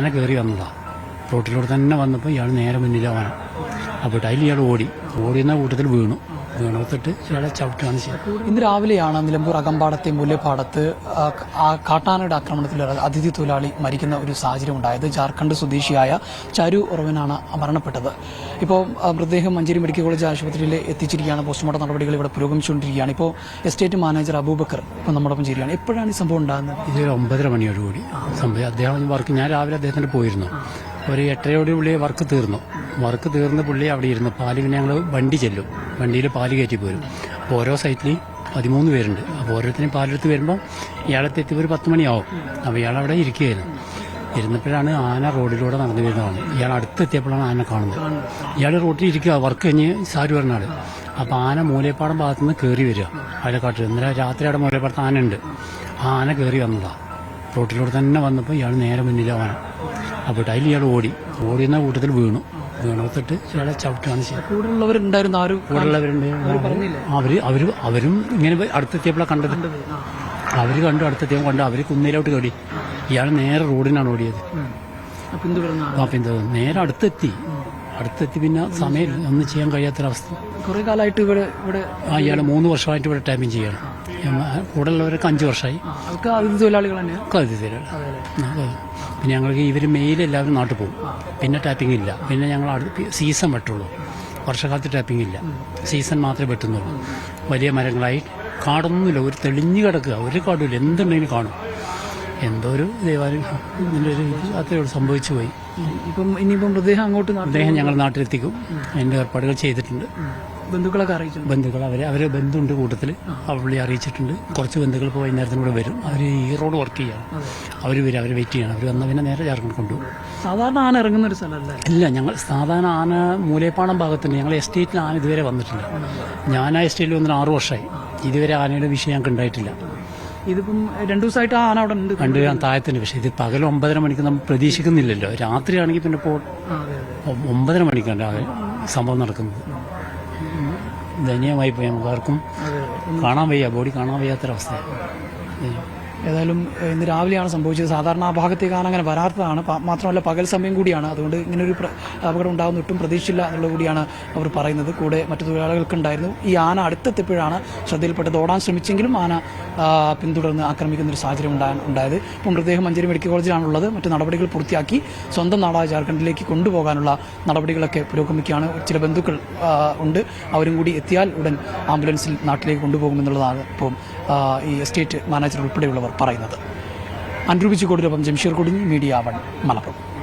ആന കയറി വന്നതാണ് റോട്ടിലൂടെ തന്നെ വന്നപ്പോൾ ഇയാൾ നേരെ മുന്നിലാവാണ് അപ്പോൾ അതിൽ ഇയാൾ ഓടി. ഓടിയെന്ന കൂട്ടത്തിൽ വീണു. വീണത്തിട്ട് ഇയാളെ ചവിട്ടുകയാണ് ചെയ്യുന്നത്. ഇന്ന് രാവിലെയാണ് നിലമ്പൂർ അകമ്പാടത്തെ മുല്ലപ്പാടത്ത് കാട്ടാനയുടെ ആക്രമണത്തിൽ അതിഥി തൊഴിലാളി മരിക്കുന്ന ഒരു സാഹചര്യം ഉണ്ടായത്. ജാർഖണ്ഡ് സ്വദേശിയായ ചരു ഉറവനാണ് മരണപ്പെട്ടത്. ഇപ്പോൾ മൃതദേഹം മഞ്ചേരി മെഡിക്കൽ കോളേജ് ആശുപത്രിയിൽ എത്തിച്ചിരിക്കുകയാണ്. പോസ്റ്റ്മോർട്ടം നടപടികൾ ഇവിടെ പുരോഗമിച്ചുകൊണ്ടിരിക്കുകയാണ്. ഇപ്പോൾ എസ്റ്റേറ്റ് മാനേജർ അബൂബക്കർ ഇപ്പോൾ നമ്മോടൊപ്പം ചേരുകയാണ്. എപ്പോഴാണ് ഈ സംഭവം ഉണ്ടാകുന്നത്? ഇത് ഒമ്പതര മണിയോടുകൂടി. സംഭവം അദ്ദേഹം വർക്ക് ഞാൻ രാവിലെ അദ്ദേഹത്തിന്റെ പോയിരുന്നു. ഒരു എട്ടരയോട് പുള്ളി വർക്ക് തീർന്നു. വർക്ക് തീർന്ന് പുള്ളി അവിടെ ഇരുന്നു. പാൽ പിന്നെ ഞങ്ങൾ വണ്ടി ചെല്ലും. വണ്ടിയിൽ പാൽ കയറ്റി പോരും. അപ്പോൾ ഓരോ സൈറ്റിൽ പതിമൂന്ന് പേരുണ്ട്. അപ്പോൾ ഓരോരുത്തരും പാലെടുത്ത് വരുമ്പോൾ ഇയാളെത്തി ഒരു പത്ത് മണിയാവും. അപ്പോൾ ഇയാൾ അവിടെ ഇരിക്കുകയായിരുന്നു. ഇരുന്നപ്പോഴാണ് ആന റോഡിലൂടെ നടന്നു വരുന്നതാണ് ഇയാൾ അടുത്തെത്തിയപ്പോഴാണ് ആന കാണുന്നത്. ഇയാൾ റോഡിൽ ഇരിക്കുക വർക്ക് കഴിഞ്ഞ് സാരി പറഞ്ഞാൽ അപ്പോൾ ആന മൂലപ്പാടം ഭാഗത്തു നിന്ന് കയറി വരിക. പാലക്കാട്ട് ഇന്നലെ രാത്രി അവിടെ മൂലപ്പാടത്ത് ആന ഉണ്ട്. ആ ആന കയറി വന്നതാണ് റോട്ടിലൂടെ തന്നെ വന്നപ്പോൾ ഇയാൾ നേരെ മുന്നിലാവാണ് അപ്പോൾ അതിൽ ഇയാൾ ഓടി. ഓടിയുന്ന കൂട്ടത്തിൽ വീണു. വീണത്തിട്ട് ഇയാളെ ചവിട്ടാണ് ചെയ്യുന്നത് കൂടെയുള്ളവരുണ്ടായിരുന്നു ആരും? കൂടുതലുള്ളവരുണ്ട് അവർ അവർ അവരും ഇങ്ങനെ അടുത്തെത്തിയപ്പോഴാണ് കണ്ടത്. അവർ കണ്ടു അടുത്തെത്തിയപ്പോൾ കണ്ടു. അവർ കുന്നേലോട്ട് കയറി. ഇയാൾ നേരെ റോഡിനാണ് ഓടിയത്. ആ നേരെ അടുത്തെത്തി. അടുത്തെത്തി പിന്നെ സമയം ഒന്നും ചെയ്യാൻ കഴിയാത്തൊരവസ്ഥ. കുറെ കാലമായിട്ട് ഇവിടെ ഇവിടെ ആ ഇയാൾ മൂന്ന് വർഷമായിട്ട് ഇവിടെ ടൈമിങ് ചെയ്യണം. കൂടെ ഉള്ളവരൊക്കെ അഞ്ച് വർഷമായി അതിഥി തൊഴിലാളികൾ തന്നെയാണ് പിന്നെ ഞങ്ങൾക്ക് ഇവർ മെയിൽ എല്ലാവരും നാട്ടിൽ പോകും. പിന്നെ ടാപ്പിംഗ് ഇല്ല. പിന്നെ ഞങ്ങൾ അടുത്ത് സീസൺ വെട്ടുള്ളൂ. വർഷകാലത്ത് ടാപ്പിംഗ് ഇല്ല. സീസൺ മാത്രമേ വെട്ടുന്നുള്ളൂ. വലിയ മരങ്ങളായി കാടൊന്നുമില്ല. ഒരു തെളിഞ്ഞു കിടക്കുക. ഒരു കാടുമില്ല. എന്തുണ്ടെങ്കിലും കാണും. എന്തോ ഒരു ദൈവാനും ഇതിന്റെ ഒരു അത്രയോട് സംഭവിച്ചു പോയി. ഇപ്പം ഇനിയിപ്പം മൃതദേഹം അങ്ങോട്ട് അദ്ദേഹം ഞങ്ങൾ നാട്ടിലെത്തിക്കും. അതിന്റെ ഏർപ്പാടുകൾ ചെയ്തിട്ടുണ്ട്. ബന്ധുക്കളൊക്കെ അറിയിച്ചു ബന്ധുക്കൾ അവർ അവരെ ബന്ധുണ്ട് കൂട്ടത്തിൽ പുള്ളി അറിയിച്ചിട്ടുണ്ട്. കുറച്ച് ബന്ധുക്കൾ ഇപ്പോൾ വൈകുന്നേരത്തിന് കൂടെ വരും. അവർ ഈ റോഡ് വർക്ക് ചെയ്യാണ്. അവർ വരും അവർ വെയിറ്റ് ചെയ്യണം. അവർ വന്നാൽ പിന്നെ നേരെ ജാർഖണ്ഡ് കൊണ്ടുപോകും സാധാരണ ആന ഇറങ്ങുന്ന ഒരു സ്ഥലമല്ലേ? ഇല്ല ഞങ്ങൾ സാധാരണ ആന മൂലേപ്പാടം ഭാഗത്തുണ്ട്. ഞങ്ങൾ എസ്റ്റേറ്റിൽ ആന ഇതുവരെ വന്നിട്ടില്ല. ഞാൻ ആ എസ്റ്റേറ്റിൽ വന്നിട്ട് ആറു വർഷമായി ഇതുവരെ ആനയുടെ വിഷയം ഞങ്ങൾക്ക് ഉണ്ടായിട്ടില്ല. ഇതിപ്പം രണ്ടു ദിവസമായിട്ട് ആന അവിടെ ഉണ്ട്. കണ്ടു ഞാൻ താഴത്തിന് പക്ഷെ ഇത് പകൽ ഒമ്പതര മണിക്ക് നമ്മൾ പ്രതീക്ഷിക്കുന്നില്ലല്ലോ. രാത്രിയാണെങ്കിൽ പിന്നെ ഇപ്പോൾ ഒമ്പതര മണിക്കാണ് സംഭവം നടക്കുന്നത്. ദയനീയമായി പോയി നമുക്ക് ആർക്കും കാണാൻ വയ്യ ബോഡി കാണാൻ വയ്യാത്തൊരവസ്ഥ ഏതായാലും ഇന്ന് രാവിലെയാണ് സംഭവിച്ചത്. സാധാരണ ആ ആന അങ്ങനെ വരാത്തതാണ്. മാത്രമല്ല പകൽ സമയം കൂടിയാണ്. അതുകൊണ്ട് ഇങ്ങനൊരു അപകടം ഉണ്ടാകുന്ന ഒട്ടും പ്രതീക്ഷയില്ല എന്നുള്ളത് കൂടിയാണ് അവർ പറയുന്നത്. കൂടെ മറ്റു തൊഴിലാളികൾക്കുണ്ടായിരുന്നു. ഈ ആന അടുത്തെത്തിയപ്പോഴാണ് ശ്രദ്ധയിൽപ്പെട്ടത്. ഓടാൻ ശ്രമിച്ചെങ്കിലും ആന പിന്തുടർന്ന് ആക്രമിക്കുന്ന ഒരു സാഹചര്യം ഉണ്ടായത്. ഇപ്പോൾ മൃതദേഹം മഞ്ചേരി മെഡിക്കൽ കോളേജിലാണുള്ളത്. മറ്റു നടപടികൾ പൂർത്തിയാക്കി സ്വന്തം നാടായ ജാർഖണ്ഡിലേക്ക് കൊണ്ടുപോകാനുള്ള നടപടികളൊക്കെ പുരോഗമിക്കുകയാണ്. ചില ബന്ധുക്കൾ ഉണ്ട്. അവരും കൂടി എത്തിയാൽ ഉടൻ ആംബുലൻസിൽ നാട്ടിലേക്ക് കൊണ്ടുപോകുമെന്നുള്ളതാണ് ഇപ്പം ഈ എസ്റ്റേറ്റ് മാനേജർ ഉൾപ്പെടെയുള്ളവർ. പറയുന്നത്. അൻരൂപിച്ചുകൊടിനൊപ്പം ജംഷീർ കൊടിഞ്ഞി മീഡിയ വൺ മലപ്പുറം.